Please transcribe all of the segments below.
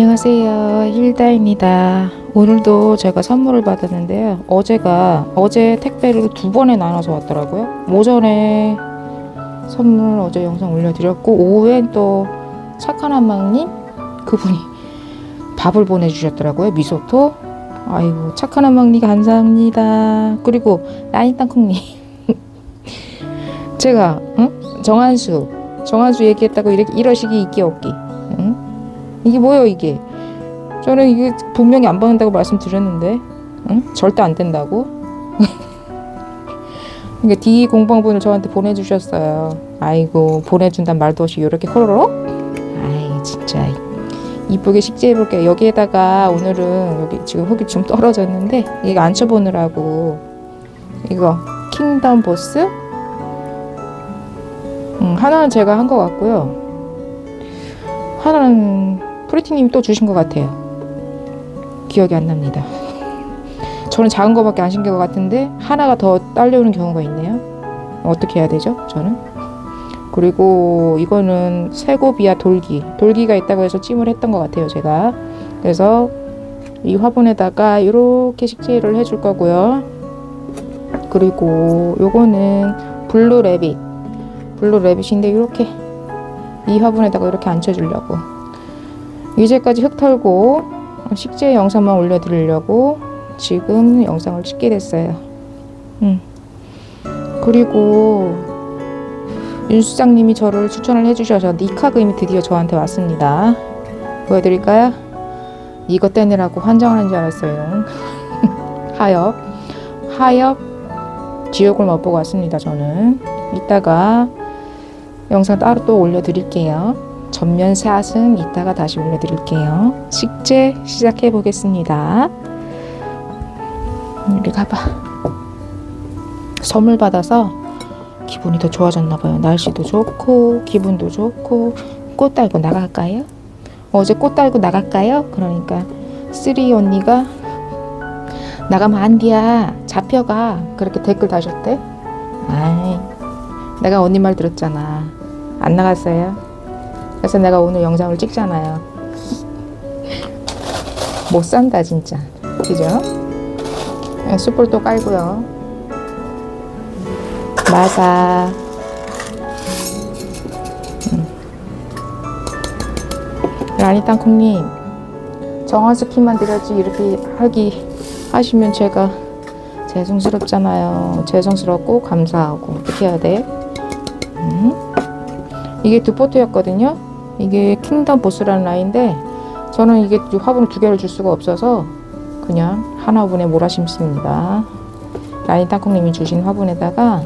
안녕하세요. 힐다입니다. 오늘도 제가 선물을 받았는데요. 어제가 어제 택배를 두 번에 나눠서 왔더라고요. 오전에 선물 어제 영상 올려드렸고 오후엔 또 착한 한망님 그분이 밥을 보내주셨더라고요. 미소토. 아이고 착한 한망님 감사합니다. 그리고 라인 땅콩님 제가 응? 정한수 정한수 얘기했다고 이렇게 이러시기 있기 없기. 응? 이게 뭐예요 이게? 저는 이게 분명히 안 받는다고 말씀드렸는데, 응? 절대 안 된다고. 이게 D 공방분을 저한테 보내주셨어요. 아이고 보내준단 말도 없이 이렇게 호로록? 아이 진짜 이쁘게 식재해 볼게요. 여기에다가 오늘은 여기 지금 흙이 좀 떨어졌는데 이거 앉혀보느라고 이거 킹덤 보스 음, 하나는 제가 한 것 같고요. 하나는 프리티님이 또 주신 것 같아요. 기억이 안 납니다. 저는 작은 거밖에 안 신긴 것 같은데 하나가 더 딸려오는 경우가 있네요. 어떻게 해야 되죠? 저는 그리고 이거는 세고비아 돌기 돌기가 있다고 해서 찜을 했던 것 같아요. 제가 그래서 이 화분에다가 이렇게 식재를 해줄 거고요. 그리고 요거는 블루 레빗 블루 레빗인데 이렇게 이 화분에다가 이렇게 앉혀주려고 이제까지 흙 털고 식재 영상만 올려드리려고 지금 영상을 찍게 됐어요. 음. 그리고 윤 수장님이 저를 추천을 해주셔서 니카 그림이 드디어 저한테 왔습니다. 보여드릴까요? 이거 떼느라고 환장하는 줄 알았어요. 하엽, 하엽 지옥을 맛보고 왔습니다. 저는 이따가 영상 따로 또 올려드릴게요. 전면 샷은 이따가 다시 올려드릴게요. 식재 시작해 보겠습니다. 이리 가봐. 선물 받아서 기분이 더 좋아졌나 봐요. 날씨도 좋고 기분도 좋고 꽃 달고 나갈까요? 어제 꽃 달고 나갈까요? 그러니까 쓰리 언니가 나가면 안 돼야 잡혀가 그렇게 댓글 다셨대. 아이 내가 언니 말 들었잖아. 안 나갔어요. 그래서 내가 오늘 영상을 찍잖아요. 못 산다 진짜. 그죠? 네, 숯불 또 깔고요. 마사. 음. 라니 땅콩님, 정화스키만 드렸지 이렇게 하기 하시면 제가 죄송스럽잖아요. 죄송스럽고 감사하고 어떻게 해야 돼? 음. 이게 두 포트였거든요. 이게 킹덤 보스라는 라인인데 저는 이게 화분을 두 개를 줄 수가 없어서 그냥 한 화분에 몰아 심습니다. 라인 땅콩님이 주신 화분에다가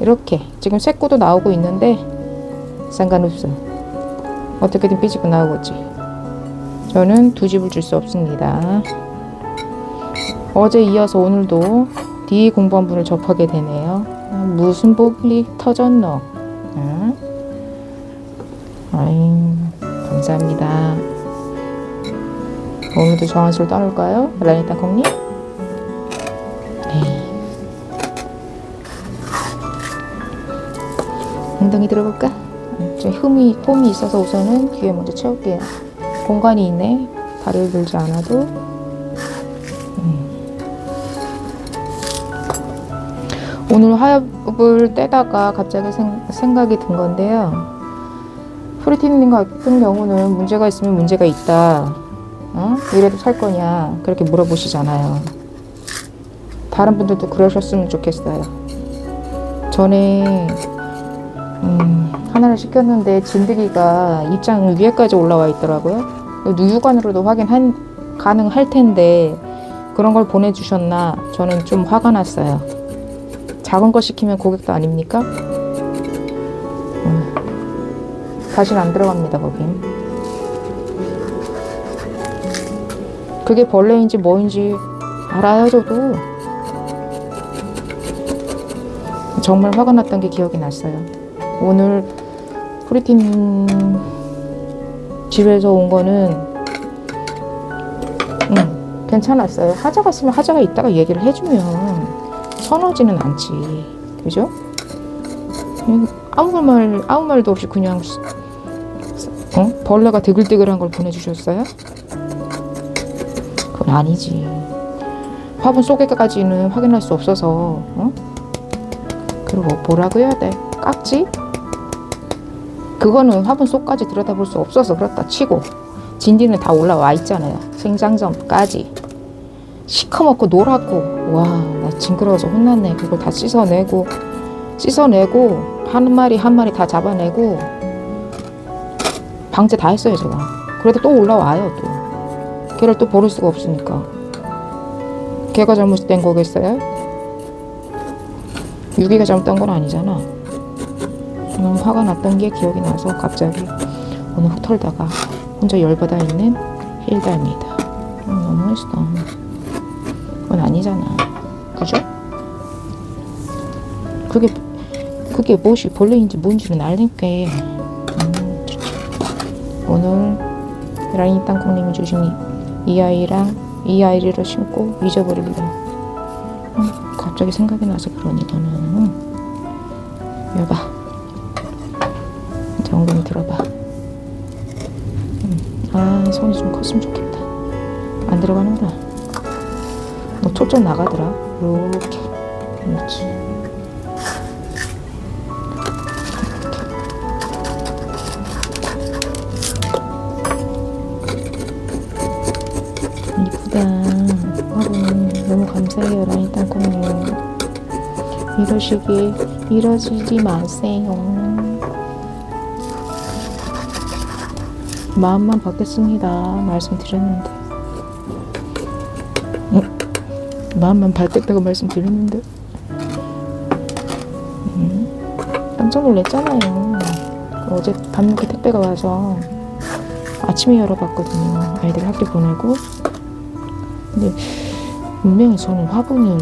이렇게 지금 새꼬도 나오고 있는데 상관없어. 어떻게든 삐지고 나오겠지. 저는 두 집을 줄 수 없습니다. 어제 이어서 오늘도 D 공부한 분을 접하게 되네요. 무슨 복이 터졌노? 응? 아이, 감사합니다. 오늘도 정한술 떠올까요? 라니타 콩님? 네. 엉덩이 들어볼까? 좀 흠이, 폼이 있어서 우선은 귀에 먼저 채울게요. 공간이 있네. 다리를 들지 않아도. 음. 오늘 하엽을 떼다가 갑자기 생, 생각이 든 건데요. 프리티님 같은 경우는 문제가 있으면 문제가 있다. 어? 이래도 살 거냐? 그렇게 물어보시잖아요. 다른 분들도 그러셨으면 좋겠어요. 전에 음, 하나를 시켰는데 진드기가 입장 위에까지 올라와 있더라고요. 누유관으로도 확인 가능할 텐데 그런 걸 보내주셨나 저는 좀 화가 났어요. 작은 거 시키면 고객도 아닙니까? 다시는 안 들어갑니다 거긴. 그게 벌레인지 뭐인지 알아요 저도. 정말 화가 났던 게 기억이 났어요. 오늘 프리틴 집에서 온 거는 음, 괜찮았어요. 하자가 있으면 하자가 있다가 얘기를 해주면 서너지는 않지. 그죠? 음, 아무 말, 아무 말도 없이 그냥 어? 벌레가 드글드글한 걸 보내주셨어요? 그건 아니지. 화분 속에까지는 확인할 수 없어서, 어? 그리고 뭐라고 해야 돼? 깍지? 그거는 화분 속까지 들여다볼 수 없어서 그렇다 치고 진디는 다 올라와 있잖아요. 생장점까지. 시커멓고 노랗고 와 나 징그러워서 혼났네. 그걸 다 씻어내고 씻어내고 한 마리 한 마리 다 잡아내고 방제 다 했어요 제가. 그래도 또 올라와요 또. 걔를 또 버릴 수가 없으니까. 걔가 잘못된 거겠어요? 유기가 잘못된 건 아니잖아. 너무 화가 났던 게 기억이 나서 갑자기 오늘 훅 털다가 혼자 열받아 있는 힐다입니다. 음, 너무했어. 그건 아니잖아. 그죠? 그게 그게 무엇이 벌레인지 뭔지는 알니까 음, 오늘 라인 땅콩님이 주신 이, 이 아이랑 이 아이를 심고 잊어버립니다. 음, 갑자기 생각이 나서 그러니 너는 여봐 엉덩이 들어봐. 음, 아 손이 좀 컸으면 좋겠다. 안 들어가는구나. 너 초점 나가더라. 이렇게 그렇지. 라인 땅콩님. 이러시기 이러지지 마세요. 마음만 받겠습니다. 말씀드렸는데. 응? 마음만 받겠다고 말씀드렸는데. 음, 깜짝 놀랐잖아요. 어제 밤늦게 택배가 와서 아침에 열어봤거든요. 아이들 학교 보내고. 근데 분명히 저는 화분을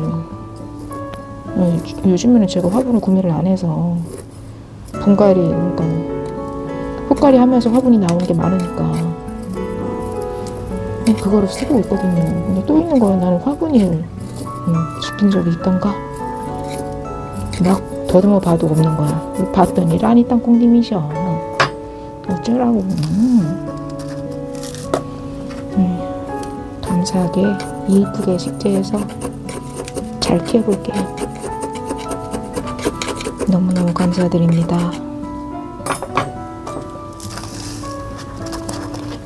어, 요즘에는 제가 화분을 구매를 안 해서 분갈이 그러니까 흙갈이 하면서 화분이 나오는 게 많으니까 네, 그거를 쓰고 있거든요. 근데 또 있는 거는 나는 화분을 음, 시킨 적이 있던가 막 더듬어 봐도 없는 거야. 봤더니 라니 땅콩님이셔. 어쩌라고. 음. 음, 감사하게 이쁘게 식재해서 잘 키워볼게요. 너무너무 감사드립니다.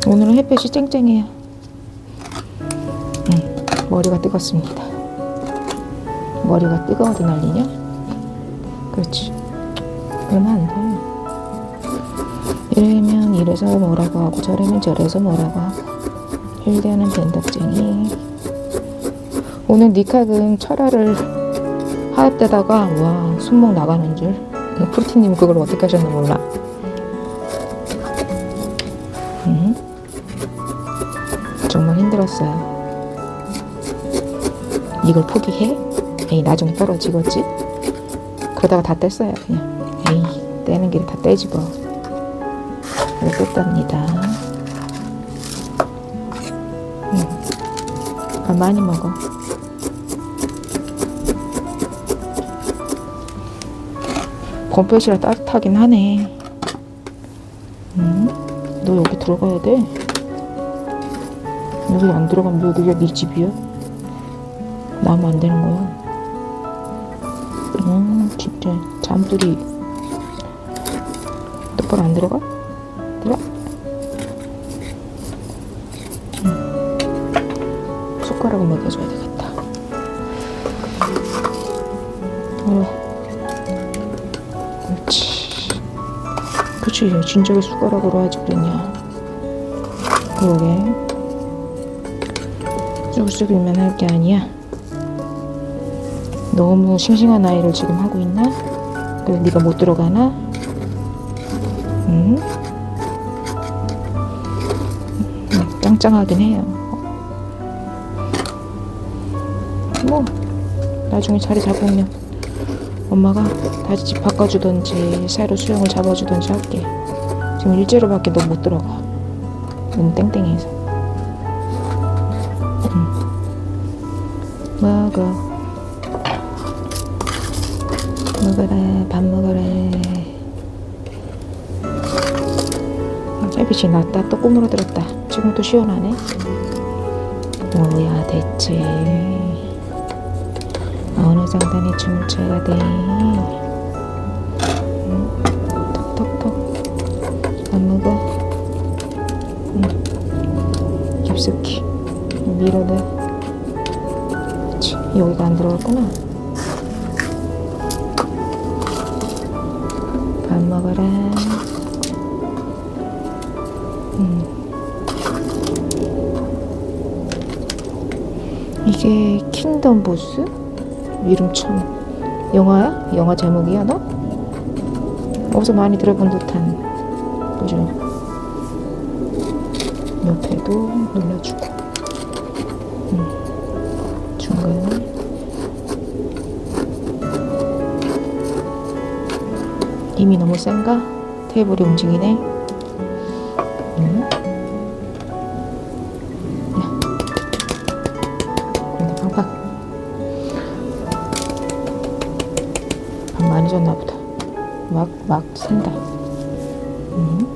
오늘은 햇볕이 쨍쨍해요. 음, 머리가 뜨겁습니다. 머리가 뜨거워도 난리냐? 그렇지. 그러면 안 돼. 이러면 이래서 뭐라고 하고 저러면 저래서 뭐라고 하고 힐대하는 변덕쟁이 오늘 니카금 철화를 하였대다가 와 손목 나가는 줄 프로틴님 그걸 어떻게 하셨나 몰라 음? 정말 힘들었어요 이걸 포기해? 에이 나중에 떨어지겠지? 그러다가 다 뗐어요 그냥 에이 떼는 길에 다 떼지 뭐 이거 뗐답니다 음. 아, 많이 먹어 건폐시라 따뜻하긴 하네. 응? 너 여기 들어가야 돼. 여기 안 들어가면 여기가 네 집이야. 나면 안 되는 거야. 음, 진짜 잠들이 똑바로 안 들어가? 들어? 음. 숟가락을 먹여줘야 되겠다. 그치, 진작에 숟가락으로 하지 그랬냐. 그러게. 쑥쑥이면 할게 아니야. 너무 싱싱한 아이를 지금 하고 있나? 그래, 네가 못 들어가나? 응? 음, 짱짱하긴 해요. 뭐, 나중에 자리 잡으면 엄마가 다시 집 바꿔주던지 새로 수영을 잡아주던지 할게. 지금 일제로밖에 너 못 들어가. 너무 땡땡해서. 음. 먹어. 먹어라. 밥 먹어라. 맞아. 햇빛이 났다 또 꾸물어들었다 지금 또 시원하네 뭐야 대체 어느 장단에 춰야 돼? 응? 톡톡톡. 안 먹어? 응. 깊숙이. 밀어내. 그치, 여기가 안 들어갔구나. 밥 먹어라. 이게 킹덤 보스? 이름 참 영화야? 영화 제목이야 너? 어디서 많이 들어본 듯한 그죠? 옆에도 눌러주고 음, 중간에 이미 너무 센가? 테이블이 움직이네 산다 음.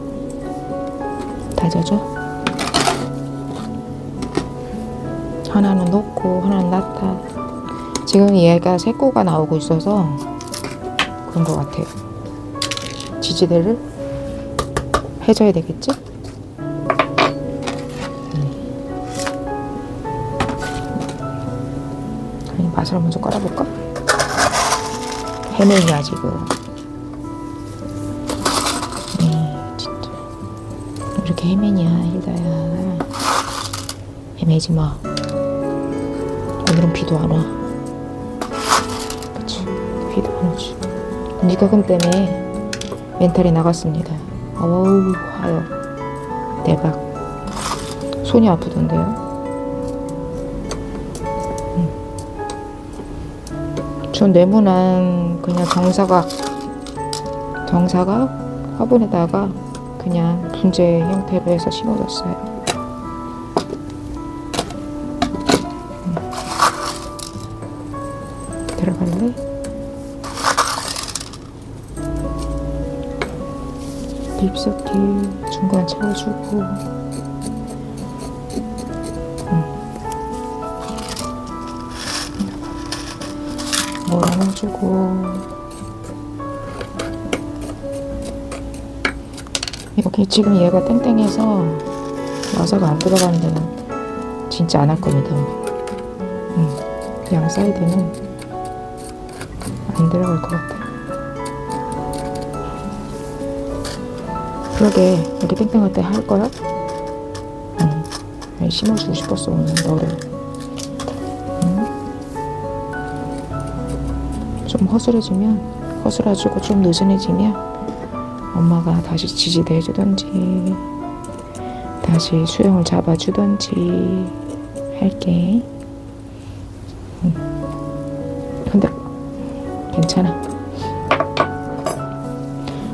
다져줘 하나는 놓고 하나는 놨다 지금 얘가 새꼬가 나오고 있어서 그런 것 같아요 지지대를 해줘야 되겠지? 아니 맛을 먼저 깔아볼까? 헤매냐 지금 이렇게 헤매냐 hil다야. 헤매지 마. 오늘은 비도 안 와. 그치. 비도 안 오지. 니가금 때문에 멘탈이 나갔습니다. 어우 하여 대박. 손이 아프던데요? 전 네모난 그냥 정사각 정사각 화분에다가 그냥 분재 형태로 해서 심어줬어요. 음. 들어갈래? 깊숙이 중간 채워주고 몰아넣어주고 여기 지금 얘가 땡땡해서 와사가 안 들어가는 데는 진짜 안 할 겁니다. 음, 양 사이드는 안 들어갈 것 같아. 그러게 이렇게 땡땡할 때 할 거야? 음, 심어주고 싶었어 오늘 너를. 좀 허술해지면 허술해지고 좀 느슨해지면 엄마가 다시 지지대 해주던지 다시 수영을 잡아주던지 할게. 음. 근데 괜찮아.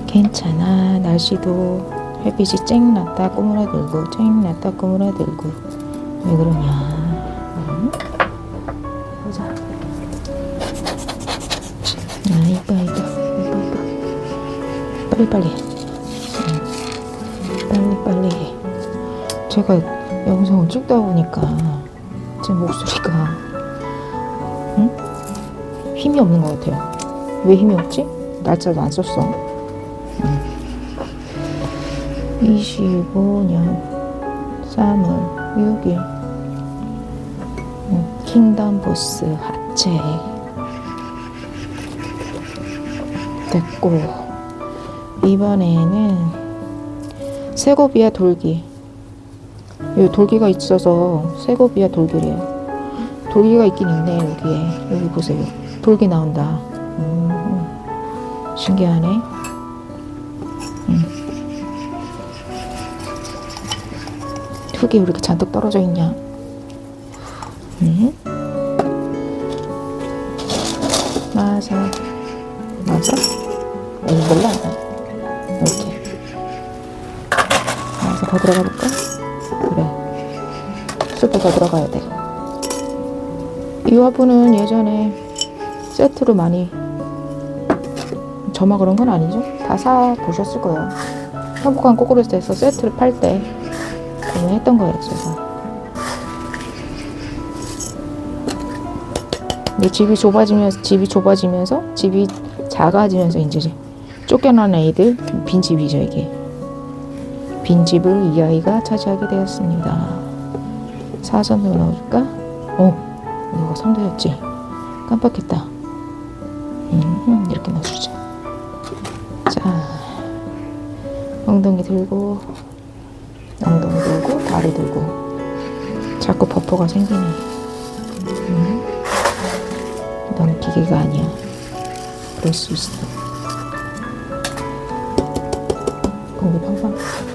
괜찮아. 날씨도 햇빛이 쨍 났다 꾸물어들고 쨍 났다 꾸물어들고. 왜 그러냐 빨리 빨리 응. 빨리 빨리 해 제가 영상을 찍다 보니까 제 목소리가 응? 힘이 없는 것 같아요 왜 힘이 없지? 날짜도 안 썼어 응. 25년 3월 6일 응. 킹덤 보스 하체 됐고 이번에는 세고비아 돌기 여기 돌기가 있어서 세고비아 돌기래요 돌기가 있긴 있네 여기에 여기 보세요 돌기 나온다 음, 신기하네 음. 흙이 왜 이렇게 잔뜩 떨어져 있냐 음? 맞아 맞아? 어, 몰라. 더 들어가 볼까? 그래. 숲도 더 들어가야 돼. 이 화분은 예전에 세트로 많이 저마 그런 건 아니죠? 다 사 보셨을 거예요. 행복한 꼬꾸로스에서 세트를 팔 때 구매했던 거예요, 제가. 근데 집이 좁아지면서 집이 좁아지면서 집이 작아지면서 이제 쫓겨난 애들 빈집이죠 이게 빈집을 이 아이가 차지하게 되었습니다. 사선으로 넣어줄까? 어, 이거 상대였지. 깜빡했다. 음, 이렇게 넣어주자. 자, 엉덩이 들고, 엉덩이 들고, 다리 들고. 자꾸 버퍼가 생기네. 음. 넌 기계가 아니야. 그럴 수 있어. 공기 팡팡.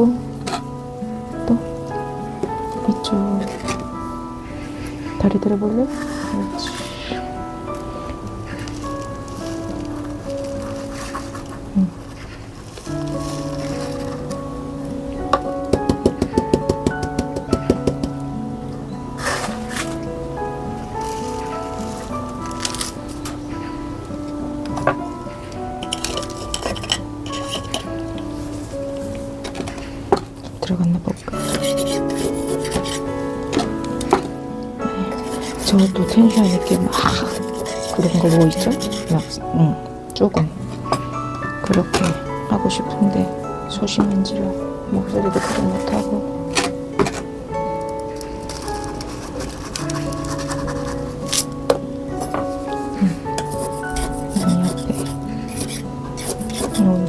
하고 또 이쪽 다리 들어볼래? 그렇지. 소심한지라 목소리도 그래 못하고.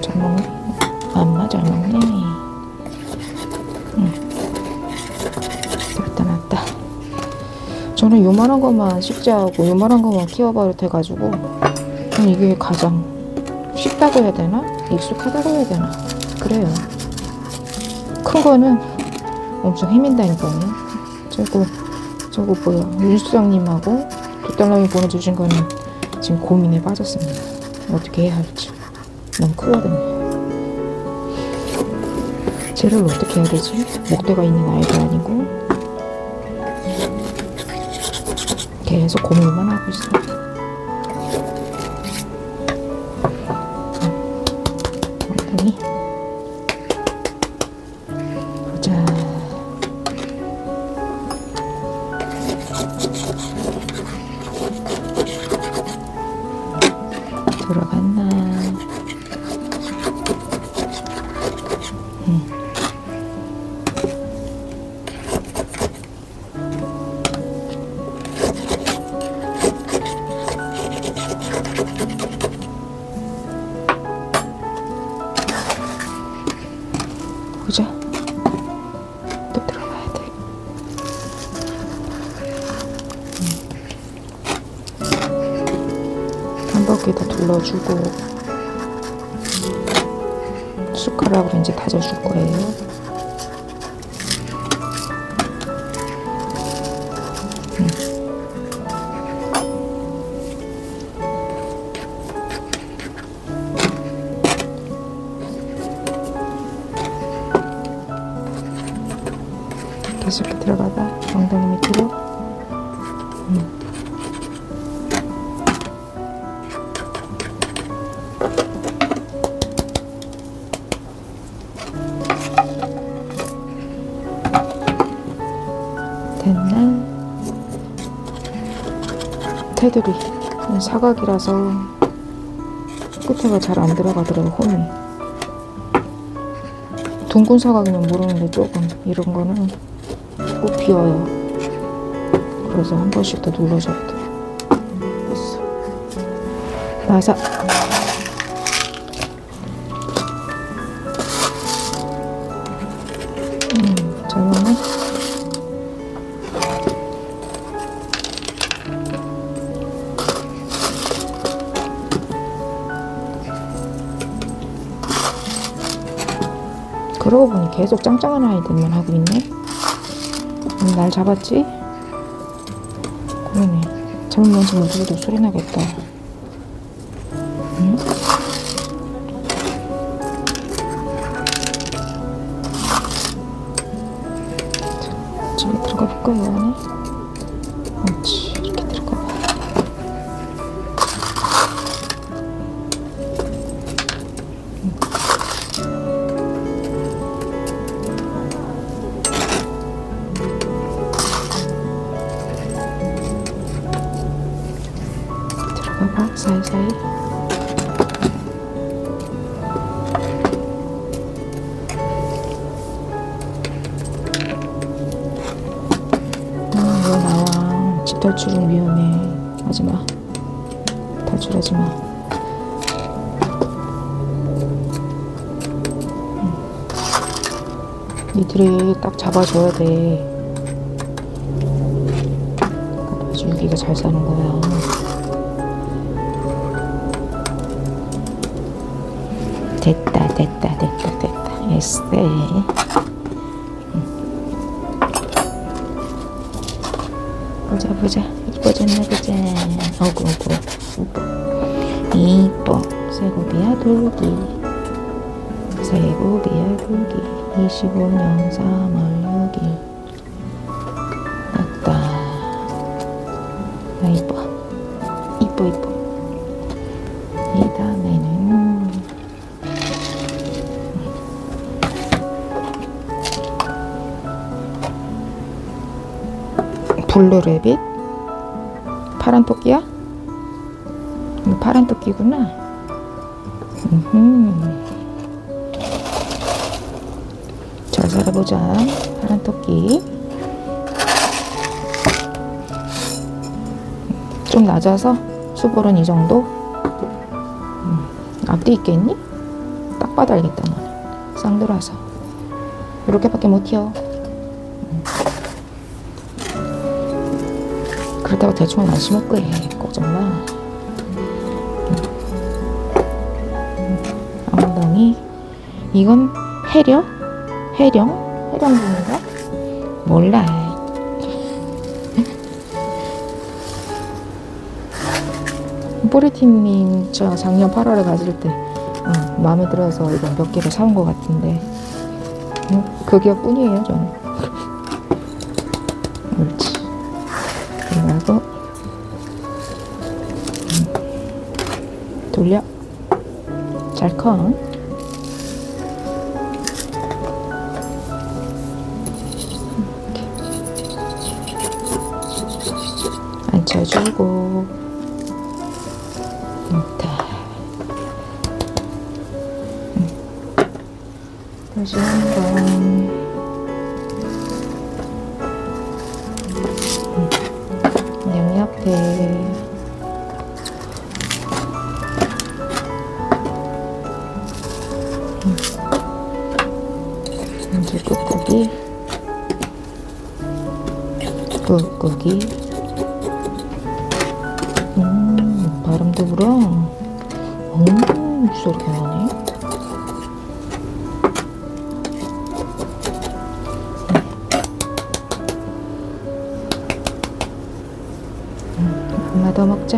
잘 먹네? 안마 잘 먹네. 됐다 놨다. 저는 요만한 것만 식재하고 요만한 것만 저는 이게 가장 쉽다고 해야 되나? 익숙하다고 해야 되나? 그래요 큰 거는 엄청 헤맨다니까요. 저거 저거 뭐야. 윤수장님하고 뒷달랑이 보내주신 거는 지금 고민에 빠졌습니다. 어떻게 해야 할지. 너무 크거든요. 쟤를 어떻게 해야 되지? 목대가 있는 아이도 아니고. 계속 고민만 하고 있어. 엉덩 둘러주고 숟가락으로 이제 다져줄 거예요. 계속 이렇게 들어가다. 엉덩이 밑으로 테두리 사각이라서 끝에가 잘 안 들어가더라고 홈이 둥근 사각이면 모르는데 조금 이런 거는 꼭 비워요. 그래서 한 번씩 더 눌러줘야 돼. 됐어. 나사. 계속 짱짱한 아이들만 하고 있네. 음, 날 잡았지? 그러네. 잘못 만지면 누구도 소리 나겠다. 들어가 봐 사이사이. 아, 왜 나와? 집 탈출은 위험해. 하지 마. 탈출하지 마. 음. 니들이 딱 잡아줘야 돼. 아주 유기가 잘 사는 거야. 됐다, 됐다, 됐다, 됐다. 에세. 보자 보자. 이뻐졌나 보자. 어구 어구 이뻐. 세고비아 돌기. 세고비아 돌기. 25년 3월 6일 블루 레빗 파란 토끼야? 파란 토끼구나. 잘 살아보자. 파란 토끼. 좀 낮아서 수볼은 이 정도. 음, 앞뒤 있겠니? 딱 봐도 알겠다 너는. 쌍 돌아서. 이렇게밖에 못 튀어. 그렇다고 대충은 안 심을 거야. 걱정 마. 엉덩이. 이건 해려? 해령? 해령분인가? 몰라. 포리팀님 저 작년 8월에 가질 때 어, 마음에 들어서 이거 몇 개를 사온 것 같은데 음, 그 기억뿐이에요 저는. 돌려. 잘컨 앉혀주고. 있다 다시 한번 꾹꾹이 음 바람도 불어 음 소리가 나네 하나 더 먹자.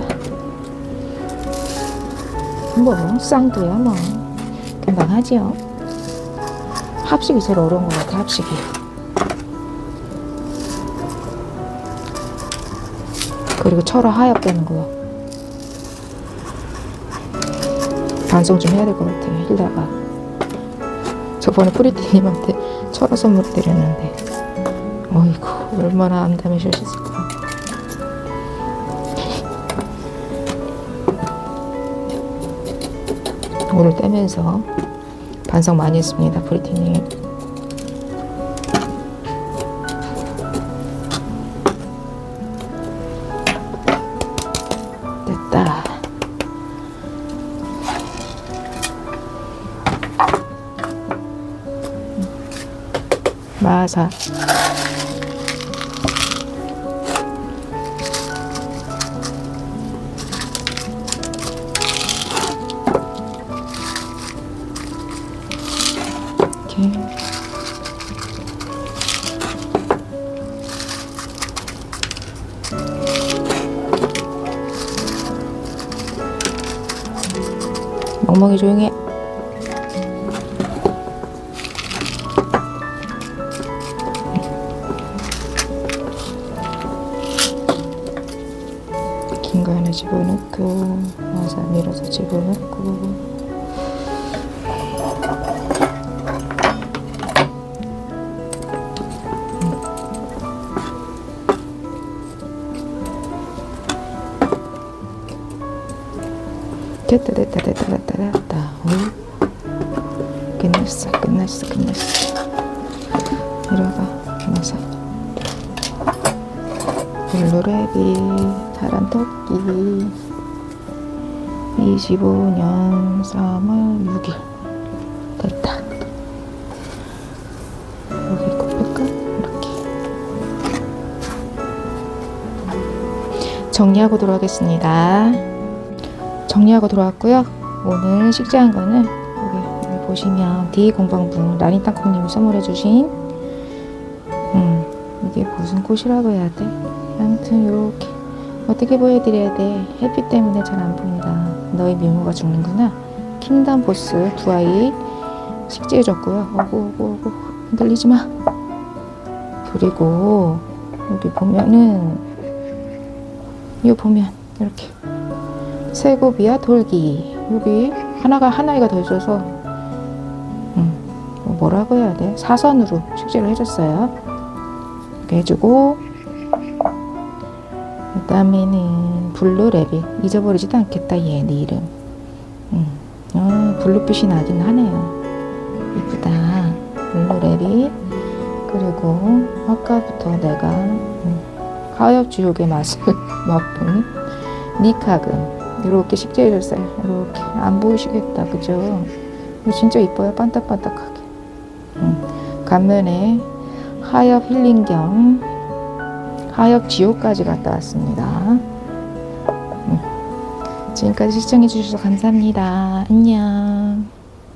뭐 쌍두야 뭐 금방 하지요. 합식이 제일 어려운 것 같아 합식이. 그리고 철어 하얗게는 거. 반성 좀 해야 될 것 같아 힐다가. 저번에 프리티님한테 철어 선물 드렸는데 어이구 얼마나 암담해주셨을까. 오늘 떼면서 반성 많이 했습니다, 프리티님. 이렇게. 멍멍이 조용해. 집어넣고 와사 밀어서 집어넣고. 됐다 됐다 됐다 됐다 됐다. 오. 끝났어 끝났어 끝났어. 이러가 와서. 블루레비 타란토끼 25년 3월 6일 됐다 여기 꼽을까? 이렇게 정리하고 들어가겠습니다 정리하고 들어왔고요 오늘 식재한 거는 여기, 보시면 D 공방분 라니 땅콩님이 선물해 주신 음 이게 무슨 꽃이라고 해야 돼? 아무튼 요렇게 어떻게 보여드려야 돼? 햇빛 때문에 잘 안 보인다. 너의 미모가 죽는구나. 킹덤 보스 두 아이 식재해줬고요. 오고 오고 오고 흔들리지 마. 그리고 여기 보면은 요 보면 이렇게 세고비아 돌기 여기 하나가 한 아이가 더 있어서 음, 뭐라고 해야 돼? 사선으로 식재를 해줬어요. 이렇게 해주고 그 다음에는 블루레빗 잊어버리지도 않겠다 얘네 이름. 음. 어, 블루빛이 나긴 하네요. 이쁘다. 블루레빗 그리고 아까부터 내가 음, 하엽 주욕의 맛을 맛본 니카금. 이렇게 식재해줬어요. 이렇게. 안 보이시겠다 그죠? 진짜 이뻐요 반딱반딱하게. 음. 간면에 하엽 힐링경 하엽 지옥까지 갔다 왔습니다. 음. 지금까지 시청해 주셔서 감사합니다. 안녕.